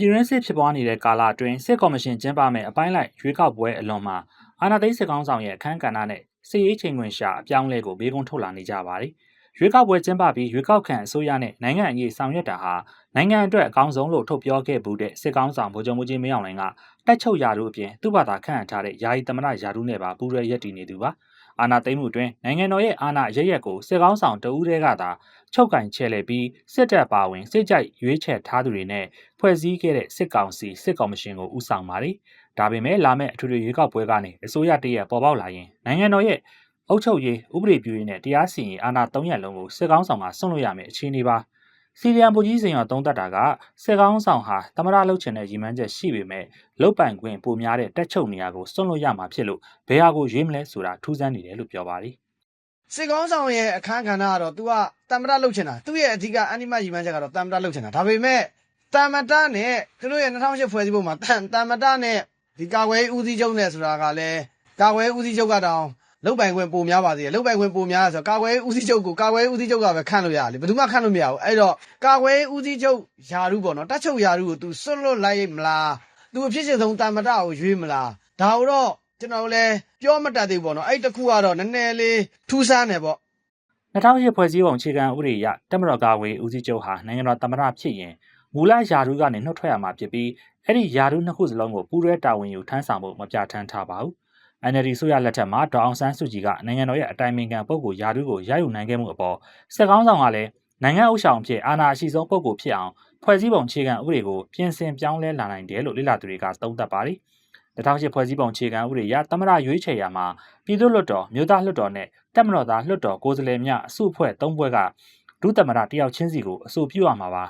ပြည်ရင်းစစ်ဖြစ်ပွားနေတဲ့ကာလအတွင်းစစ်ကော်မရှင်ကျင်းပမဲ့အပိုင်းလိုက်ရွေးကောက်ပွဲအလွန်မှာအာဏာသိမ်းစစ်ကောင်ဆောင်ရဲ့အခမ်းကဏ္ဍနဲ့စစ်ရေးချိန်ခွင်ရှာအပြောင်းလဲကိုဘေးကုန်းထုတ်လာနေကြပါတယ်။ ရွေးကောက်ပွဲကျင်းပပြီးရွေးကောက်ခံအစိုးရနဲ့နိုင်ငံအရေးဆောင်ရွက်တာဟာနိုင်ငံအတွက်အကောင်းဆုံးလို့ထုတ်ပြောခဲ့မှုတဲ့စစ်ကောင်ဆောင်ဗိုလ်ချုပ်မှုကြီးမင်းအောင်လှိုင်ကတက်ချုပ်ရာထူးအပြင်သူ့ဘာသာခန့်အပ်ထားတဲ့ယာယီသမ္မတရာထူးနဲ့ပါပူးရဲရက်တည်နေသူပါ။အာဏာသိမ်းမှုအတွင်းနိုင်ငံတော်ရဲ့အာဏာရရက်ကိုစစ်ကောင်ဆောင်တဦးတည်းကသာချုပ်ကင်ချဲလဲပြီးစစ်တပ်ပါဝင်စစ်ကြိုက်ရွေးချယ်ထားသူတွေနဲ့ဖွဲ့စည်းခဲ့တဲ့စစ်ကောင်စီစစ်ကော်မရှင်ကိုဦးဆောင်ပါတယ်။ဒါပေမဲ့လာမယ့်အထွေထွေရွေးကောက်ပွဲကနေအစိုးရတရက်ပေါ်ပေါက်လာရင်နိုင်ငံတော်ရဲ့ အုပ်ချုပ်ရေးဥပဒေပြုရေးနဲ့တရားစီရင်အာဏာ၃ရပ်လုံးကိုစစ်ကောင်ဆောင်ကဆွန့်လွတ်ရမယ့်အခြေအနေပါ။စီလီယံဗိုလ်ကြီးစိန်ရောသုံးသက်တာကစစ်ကောင်ဆောင်ဟာတမရလှုပ်ချင်တဲ့ရည်မှန်းချက်ရှိပေမဲ့လုတ်ပိုင်ခွင့်ပိုများတဲ့တက်ချုပ်နေရာကိုဆွန့်လွတ်ရမှာဖြစ်လို့ဘယ်ဟာကိုရွေးမလဲဆိုတာထူးဆန်းနေတယ်လို့ပြောပါတယ်။စစ်ကောင်းဆောင်ရဲ့အခန်းကဏ္ဍကတော့ तू ကတမ္မတလှုပ်ချင်တာသူ့ရဲ့အဓိကအနိမတ်ရီမှန်းချက်ကတော့တမ္မတလှုပ်ချင်တာဒါပေမဲ့တမ္မတနဲ့သူတို့ရဲ့2008ဖွဲ့စည်းပုံမှာတန်တမ္မတနဲ့ဒီကာကွယ်ရေးဦးစီးချုပ်နဲ့ဆိုတာကလည်းကာကွယ်ရေးဦးစီးချုပ်ကတောင် လုတ်ပိုင်ခွင့်ပိုများပါသေးတယ်လုတ်ပိုင်ခွင့်ပိုများဆိုတော့ကာကွယ်ရေးဦးစီးချုပ်ကိုကာကွယ်ရေးဦးစီးချုပ်ကပဲခန့်လို့ရတယ်လေဘယ်သူမှခန့်လို့မရဘူးအဲ့တော့ကာကွယ်ရေးဦးစီးချုပ်ယာရုပေါ့နော်တက်ချုပ်ယာရုကို तू စွန့်လွတ်လိုက်မလား तू အဖြစ်ရှင်ဆုံးတမ္မတကိုရွေးမလားဒါတော့ကျွန်တော်လည်းပြောမတတ်သေးဘူးပေါ့နော်အဲ့တခုကတော့နည်းနည်းလေးထူးဆန်းတယ်ပေါ့2008ဖွဲ့စည်းပုံအခြေခံဥပဒေအရတက်မတော်ကာဝေးဦးစီးချုပ်ဟာနိုင်ငံတော်သမ္မတဖြစ်ရင်မူလယာရုကနေနှုတ်ထွက်ရမှာဖြစ်ပြီးအဲ့ဒီယာရုနှစ်ခုစလုံးကိုပူးရဲတာဝန်ယူထမ်းဆောင်ဖို့မပြဋ္ဌာန်းထားပါဘူး။ NLD ဆိုရလက်ထက်မှာဒေါအောင်ဆန်းစုကြည်ကနိုင်ငံတော်ရဲ့အတိုင်ပင်ခံပုဂ္ဂိုလ်ယာရုကိုရယူနိုင်ခဲ့မှုအပေါ်စစ်ကောင်းဆောင်ကလည်းနိုင်ငံဥဆောင်ဖြစ်အာဏာအရှိဆုံးပုဂ္ဂိုလ်ဖြစ်အောင်ဖွဲ့စည်းပုံအခြေခံဥပဒေကိုပြင်ဆင်ပြောင်းလဲလာနိုင်တယ်လို့လေ့လာသူတွေကသုံးသပ်ပါတယ်။2008ဖွဲ့စည်းပုံအခြေခံဥပဒေအရသမ္မတရွေးချယ်ရာမှာပြည်သူ့လွှတ်တော်မြို့သားလွှတ်တော်နဲ့တက်မတော်သားလွှတ်တော်ကိုယ်စားလှယ်များအစုအဖွဲ့၃ဘွဲ့ကဒုသမ္မတတယောက်ချင်းစီကိုအဆိုပြုရမှာပါ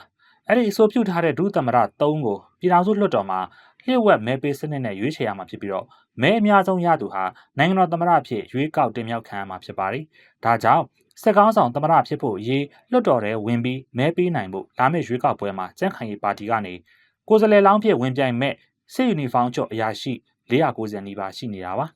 အဲ့ဒီအဆိုပြုထားတဲ့ဒုသမ္မတ၃ကိုပြည်ထောင်စုလွှတ်တော်မှာ လျှို့ဝှက်မဲပေးစနစ်နဲ့ရွေးချယ်ရမှာဖြစ်ပြီးတော့မဲအများဆုံးရသူဟာနိုင်ငံတော်သမ္မတအဖြစ်ရွေးကောက်တင်မြှောက်ခံရမှာဖြစ်ပါတယ်ဒါကြောင့်စစ်ကောင်းဆောင်သမ္မတဖြစ်ဖို့ရေးလွှတ်တော်ထဲဝင်ပြီးမဲပေးနိုင်ဖို့လာမယ့်ရွေးကောက်ပွဲမှာကြန့်ခိုင်ရေးပါတီကနေကိုယ်စားလှယ်လောင်းဖြစ်ဝင်ပြိုင်မဲ့စစ်ယူနီဖောင်းချော့အရာရှိ490နီးပါးရှိနေတာပါ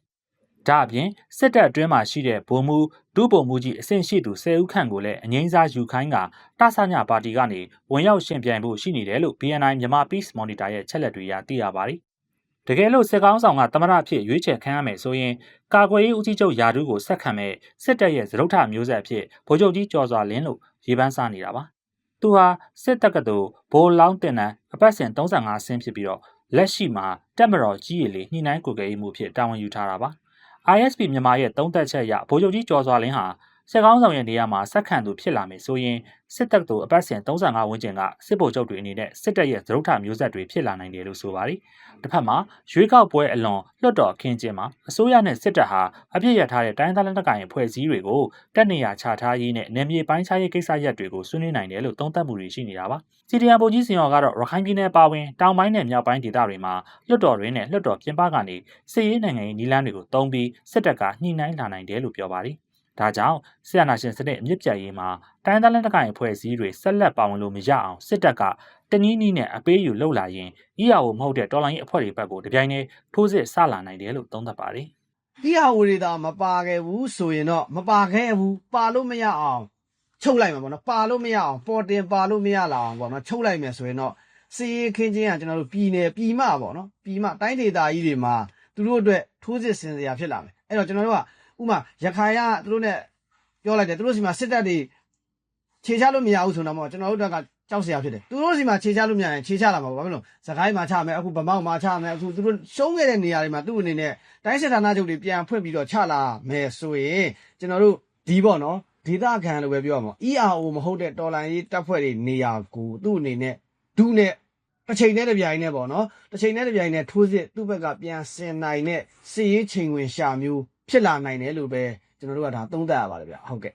ဒါအပြင်စစ်တပ်အတွင်းမှာရှိတဲ့ဗိုလ်မှူးဒုဗိုလ်မှူးကြီးအဆင့်ရှိသူ10ဦးခန့်ကိုလည်းအငိမ့်စားယူခိုင်းကတဆညပါတီကနေဝင်ရောက်ရှင်ပြိုင်ဖို့ရှိနေတယ်လို့ BNI မြန်မာ Peace Monitor ရဲ့ချက်လက်တွေအရသိရပါတယ်။တကယ်လို့စစ်ကောင်းဆောင်ကသမရအဖြစ်ရွေးချယ်ခံရမယ်ဆိုရင်ကာကွယ်ရေးဦးစီးချုပ်ယာဒူးကိုဆက်ခံမဲ့စစ်တပ်ရဲ့သရုပ်ထမျိုးဆက်အဖြစ်ဗိုလ်ချုပ်ကြီးကျော်စွာလင်းလို့ရေးပန်းစားနေတာပါ။သူဟာစစ်တပ်ကတူဘိုးလောင်းတင်တန်းအပတ်စဉ်35ဆင်းဖြစ်ပြီးတော့လက်ရှိမှာတက်မတော်ကြီးရည်လေးညှိနှိုင်းကိုယ်ကရေးမှုဖြစ်တာဝန်ယူထားတာပါ။ ISP မြန်မာရဲ့သုံးသက်ချက်အရဗိုလ်ချုပ်ကြီးကျော်စွာလင်းဟာ စစ်ကောင်းဆောင်ရဲ့နေရာမှာဆက်ခံသူဖြစ်လာမယ်ဆိုရင်စစ်တပ်တို့အပတ်စဉ်35ဝန်းကျင်ကစစ်ဗိုလ်ချုပ်တွေအနေနဲ့စစ်တပ်ရဲ့သရုပ်ထမျိုးဆက်တွေဖြစ်လာနိုင်တယ်လို့ဆိုပါတယ်။တစ်ဖက်မှာရွေးကောက်ပွဲအလွန်လွတ်တော်ခင်းကျင်းမှာအစိုးရနဲ့စစ်တပ်ဟာအပြစ်ရထားတဲ့တိုင်းသားလက်နက်ကိုင်ဖွဲ့စည်းတွေကိုတက်နေရချထားရေးနဲ့နယ်မြေပိုင်းခြားရေးကိစ္စရပ်တွေကိုဆွေးနွေးနိုင်တယ်လို့သုံးသပ်မှုတွေရှိနေတာပါ။စီဒီအမ်ဗိုလ်ကြီးစင်ရော်ကတော့ရခိုင်ပြည်နယ်ပါဝင်တောင်ပိုင်းနဲ့မြောက်ပိုင်းဒေသတွေမှာလွတ်တော်တွေနဲ့လွတ်တော်ပြင်ပကနေစစ်ရေးနိုင်ငံရေးနီလန်းတွေကိုတုံးပြီးစစ်တပ်ကညှိနှိုင်းလာနိုင်တယ်လို့ပြောပါတယ်။ ဒါကြောင့်ဆီယနာရှင်စနစ်အမြင့်ပြတ်ရေးမှာတိုင်းသားလက်နက်ကိုင်အဖွဲ့အစည်းတွေဆက်လက်ပါဝင်လို့မရအောင်စစ်တပ်ကတနည်းနည်းနဲ့အပေးယူလှုပ်လာရင် EAO မဟုတ်တဲ့တော်လိုင်းရေးအဖွဲ့တွေဘက်ကိုတပြိုင်တည်းထိုးစစ်ဆလာနိုင်တယ်လို့သုံးသပ်ပါတယ်ဒီဟာဝေတာမပါခဲ့ဘူးဆိုရင်တော့မပါခဲ့ဘူးပါလို့မရအောင်ချုပ်လိုက်မှာပေါ့နော်ပါလို့မရအောင်ပေါ်တင်ပါလို့မရလာအောင်ပေါ့နော်ချုပ်လိုက်မယ်ဆိုရင်တော့စီရေးခင်းချင်းကကျွန်တော်တို့ပြည်နယ်ပြည်မပေါ့နော်ပြည်မတိုင်းဒေသကြီးတွေမှာသူတို့အတွက်ထိုးစစ်ဆင်စရာဖြစ်လာမယ်အဲ့တော့ကျွန်တော်တို့က ဥမာရခိုင်ကသူတို့ ਨੇ ပြောလိုက်တယ်သူတို့စီမှာစစ်တပ်တွေခြေချလို့မရဘူးဆိုတော့ကျွန်တော်တို့ကကြောက်စရာဖြစ်တယ်သူတို့စီမှာခြေချလို့မရရင်ခြေချလာမှာပေါ့ဘာဖြစ်လို့စကိုင်းမှာချမယ်အခုဗမောက်မှာချမယ်အခုသူတို့ရှုံးခဲ့တဲ့နေရာတွေမှာသူ့အနေနဲ့တိုင်းစစ်ဌာနချုပ်တွေပြန်ဖွင့်ပြီးတော့ချလာမယ်ဆိုရင်ကျွန်တော်တို့ဒီပေါ့နော်ဒေသခံလို့ပဲပြောရမှာ ERO မဟုတ်တဲ့တော်လန်ရေးတပ်ဖွဲ့တွေနေရာကိုသူ့အနေနဲ့ဒုနဲ့တစ်ချိန်နဲ့တစ်ပြိုင်နဲ့ပေါ့နော်တစ်ချိန်နဲ့တစ်ပြိုင်နဲ့ထိုးစစ်သူ့ဘက်ကပြန်ဆင်နိုင်တဲ့စစ်ရေးချိန်ဝင်ရှာမျိုး ဖြစ်လာနိုင်တယ်လို့ပဲကျွန်တော်တို့ကဒါသုံးသပ်ရပါတယ်ဗျဟုတ်ကဲ့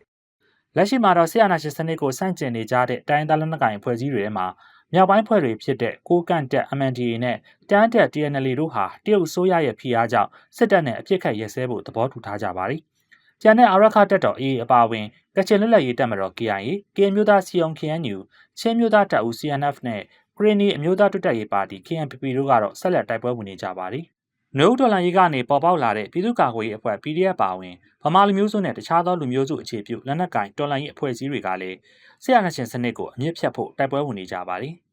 လက်ရှိမှာတော့ဆီယနာရှင်စနစ်ကိုစန့်ကျင်နေကြတဲ့တိုင်းသားလက်နက်ကိုင်အဖွဲ့အစည်းတွေထဲမှာမြောက်ပိုင်းဖွဲ့တွေဖြစ်တဲ့ကိုကန့်တက် MNDA နဲ့တန်းတက် TNL တို့ဟာတရုတ်ဆိုးရရဲ့ဖိအားကြောင့်စစ်တပ်နဲ့အပြစ်ခတ်ရဲစဲဖို့သဘောတူထားကြပါတယ်။ကျန်တဲ့အာရခတက်တော် AA အပါအဝင်ကချင်လွတ်လပ်ရေးတပ်မတော် KIA, KN မျိုးသား CON KNU, ချင်းမျိုးသားတပ်ဦး CNF နဲ့ကရင်နီအမျိုးသားတွတ်တက်ရေးပါတီ KNPP တို့ကတော့ဆက်လက်တိုက်ပွဲဝင်နေကြပါတယ်။ နှုတ်တော်လန်ရေးကနေပေါ်ပေါက်လာတဲ့ပြည်သူ့ကာကွယ်ရေးအဖွဲ့ PDF ပါဝင်ဗမာလူမျိုးစုနဲ့တခြားသောလူမျိုးစုအခြေပြုလက်နက်ကိုင်တော်လန်ရေးအဖွဲ့အစည်းတွေကလည်းဆရာနာရှင်စနစ်ကိုအမြင့်ဖြတ်ဖို့တိုက်ပွဲဝင်နေကြပါတယ်။